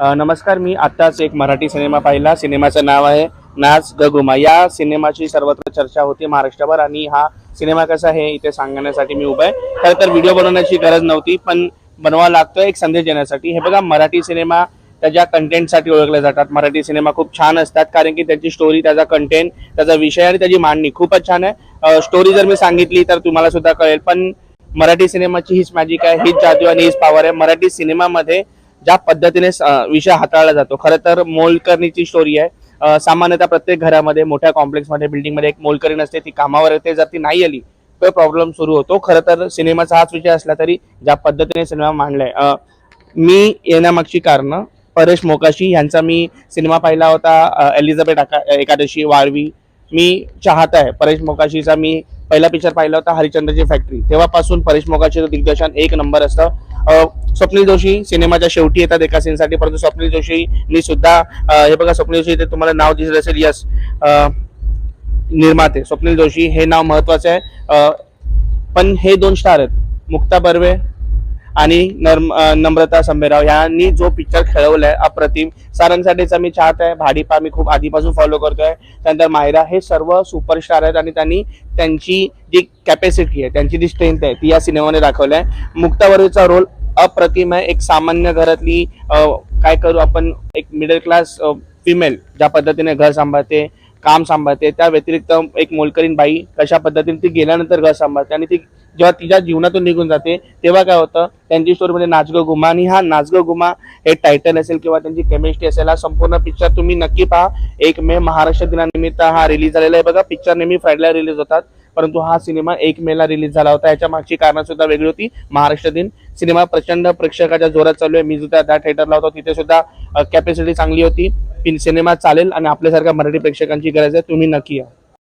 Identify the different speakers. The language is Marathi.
Speaker 1: नमस्कार मी आत्ताच एक मराठी सिनेमा पाहिला. सिनेमाचं नाव आहे नाच गगुमा या सिनेमाची सर्वत्र चर्चा होती महाराष्ट्रभर आणि हा सिनेमा कसा आहे इथे सांगण्यासाठी मी उभा आहे. खरं तर व्हिडिओ बनवण्याची गरज नव्हती पण बनवावा लागतो एक संदेश देण्यासाठी. हे बघा मराठी सिनेमा त्याच्या कंटेंटसाठी ओळखले जातात. मराठी सिनेमा खूप छान असतात कारण की त्याची स्टोरी त्याचा कंटेंट त्याचा विषय आणि त्याची मांडणी खूपच छान आहे. स्टोरी जर मी सांगितली तर तुम्हाला सुद्धा कळेल पण मराठी सिनेमाची हीच मॅजिक आहे हीच जादू आणि हीच पॉवर आहे. मराठी सिनेमामध्ये ज्या पद्धतीने विषय हाताळला जातो. खरं तर मोलकरणीची स्टोरी आहे. सामान्यतः प्रत्येक घरामध्ये मोठ्या कॉम्प्लेक्समध्ये बिल्डिंगमध्ये एक मोलकरीण असते ती कामावर येते. जर ती नाही आली तर प्रॉब्लेम सुरू होतो. खरं तर सिनेमाचा हाच विषय असला तरी ज्या पद्धतीने सिनेमा मांडलाय. मी येण्यामागची कारणं परेश मोकाशी यांचा मी सिनेमा पाहिला होता. एलिझाबेथ एकादशी वाळवी. मी चाहता आहे. परेश मोकाशीचा मी पहिला पिक्चर पाहिला होता हरिचंद्रची फॅक्टरी तेव्हापासून परेश मोगाचे दिग्दर्शन एक नंबर असतं. स्वप्नील जोशी सिनेमाच्या शेवटी येतात एका सीनसाठी परंतु स्वप्नील जोशीनी सुद्धा हे बघा स्वप्नील जोशी ते तुम्हाला नाव दिसत असेल यस निर्माते. स्वप्नील जोशी हे नाव महत्वाचं आहे. पण हे दोन स्टार आहेत. मुक्ता बर्वे आणि नर्म नम्रता संभेराव यांनी जो पिक्चर खेळवलाय अप्रतिम सारंगसाठीचा मी चाहत आहे भाडीपा मी खूप आधीपासून फॉलो करतोय. त्यानंतर मायरा हे सर्व सुपरस्टार आहेत आणि त्यांनी त्यांची जी कॅपॅसिटी आहे त्यांची जी स्ट्रेंथ आहे ती या सिनेमाने दाखवली आहे मुक्तावरीचा रोल अप्रतिम आहे. एक सामान्य घरातली काय करू आपण एक मिडल क्लास फिमेल ज्या पद्धतीने घर सांभाळते काम सांभाळते. त्या व्यतिरिक्त एक मोलकरीण बाई कशा पद्धतीने ती गेल्यानंतर घर सांभाळते आणि ती जेव्हा तिच्या जीवनातून निघून जाते तेव्हा काय होतं? त्यांची स्टोरीमध्ये नाचग गुमा आणि हा नाचग गुमा हे टायटल असेल किंवा त्यांची केमिस्ट्री असेल हा संपूर्ण पिक्चर तुम्ही नक्की पहा. एक मे महाराष्ट्र दिनानिमित्त हा रिलीज झालेला आहे. बघा पिक्चर नेहमी फ्रायडेला रिलीज होतात. परंतु हा सिनेमा एक मेला रिलीज झाला होता. याच्या मागची कारणं सुद्धा वेगळी होती. महाराष्ट्र दिन सिनेमा प्रचंड प्रेक्षकाच्या जोरात चालू आहे. मी सुद्धा त्या थिएटरला होतो. तिथे सुद्धा कॅपॅसिटी चांगली होती. सिनेमा चालेल आणि आपल्यासारख्या मराठी प्रेक्षकांची गरज आहे. तुम्ही नक्की या.